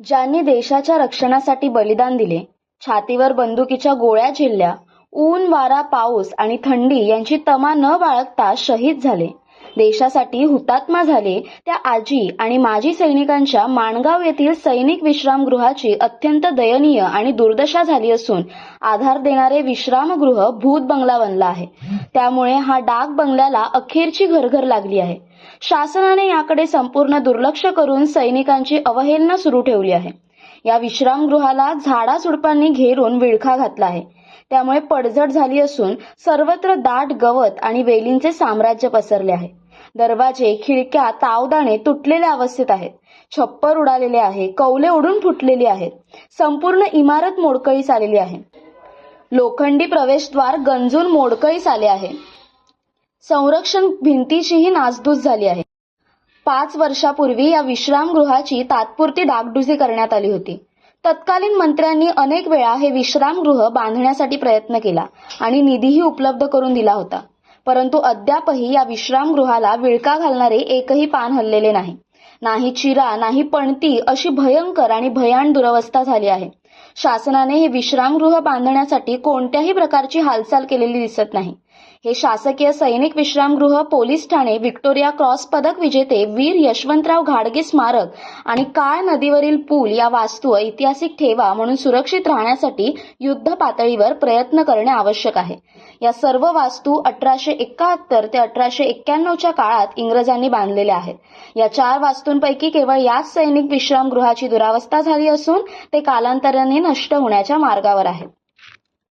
ज्यांनी देशाच्या रक्षणासाठी बलिदान दिले छातीवर बंदुकीच्या गोळ्या झेलल्या ऊन वारा पाऊस आणि थंडी यांची तमा न बाळगता शहीद झाले. देशासाठी हुतात्मा झाले त्या आजी आणि माजी सैनिकांच्या माणगाव येथील सैनिक विश्रामगृहाची अत्यंत दयनीय आणि दुर्दशा झाली असून आधार देणारे विश्रामगृह भूत बंगला बनला आहे. त्यामुळे हा डाक बंगल्याला अखेरची घरघर लागली आहे. शासनाने याकडे संपूर्ण दुर्लक्ष करून सैनिकांची अवहेलना सुरू ठेवली आहे. या विश्रामगृहाला झाडाझुडपांनी घेरून विळखा घातला आहे. त्यामुळे पडझड झाली असून सर्वत्र दाट गवत आणि वेलींचे साम्राज्य पसरले आहे. दरवाजे खिडक्या तावदाणे तुटलेल्या अवस्थेत आहेत. छप्पर उडालेले आहे कौले उडून फुटलेली आहेत. संपूर्ण इमारत मोडकळीस आलेली आहे. लोखंडी प्रवेशद्वार गंजून मोडकळीस आले आहे. संरक्षण भिंतीचीही नासधूस झाली आहे. पाच वर्षापूर्वी या विश्रामगृहाची तात्पुरती डागडुजी करण्यात आली होती. तत्कालीन मंत्र्यांनी अनेक वेळा हे विश्रामगृह बांधण्यासाठी प्रयत्न केला आणि निधीही उपलब्ध करून दिला होता. परंतु अद्यापही या विश्रामगृहाला विळका घालणारे एकही पान हललेले नाही. नाही चिरा नाही पणती अशी भयंकर आणि भयान दुरवस्था झाली आहे. शासनाने हे विश्रामगृह बांधण्यासाठी कोणत्याही प्रकारची हालचाल केलेली दिसत नाही. हे शासकीय सैनिक विश्रामगृह पोलीस ठाणे व्हिक्टोरिया क्रॉस पदक विजेते वीर यशवंतराव घाडगे स्मारक आणि काळ नदीवरील पूल या वास्तू ऐतिहासिक ठेवा म्हणून सुरक्षित राहण्यासाठी युद्ध पातळीवर प्रयत्न करणे आवश्यक आहे. या सर्व वास्तू अठराशे एकाहत्तर ते अठराशे एक्क्याण्णवच्या काळात इंग्रजांनी बांधलेल्या आहेत. या चार वास्तूंपैकी केवळ याच सैनिक विश्रामगृहाची दुरावस्था झाली असून ते कालांतराने नष्ट होण्याच्या मार्गावर आहेत.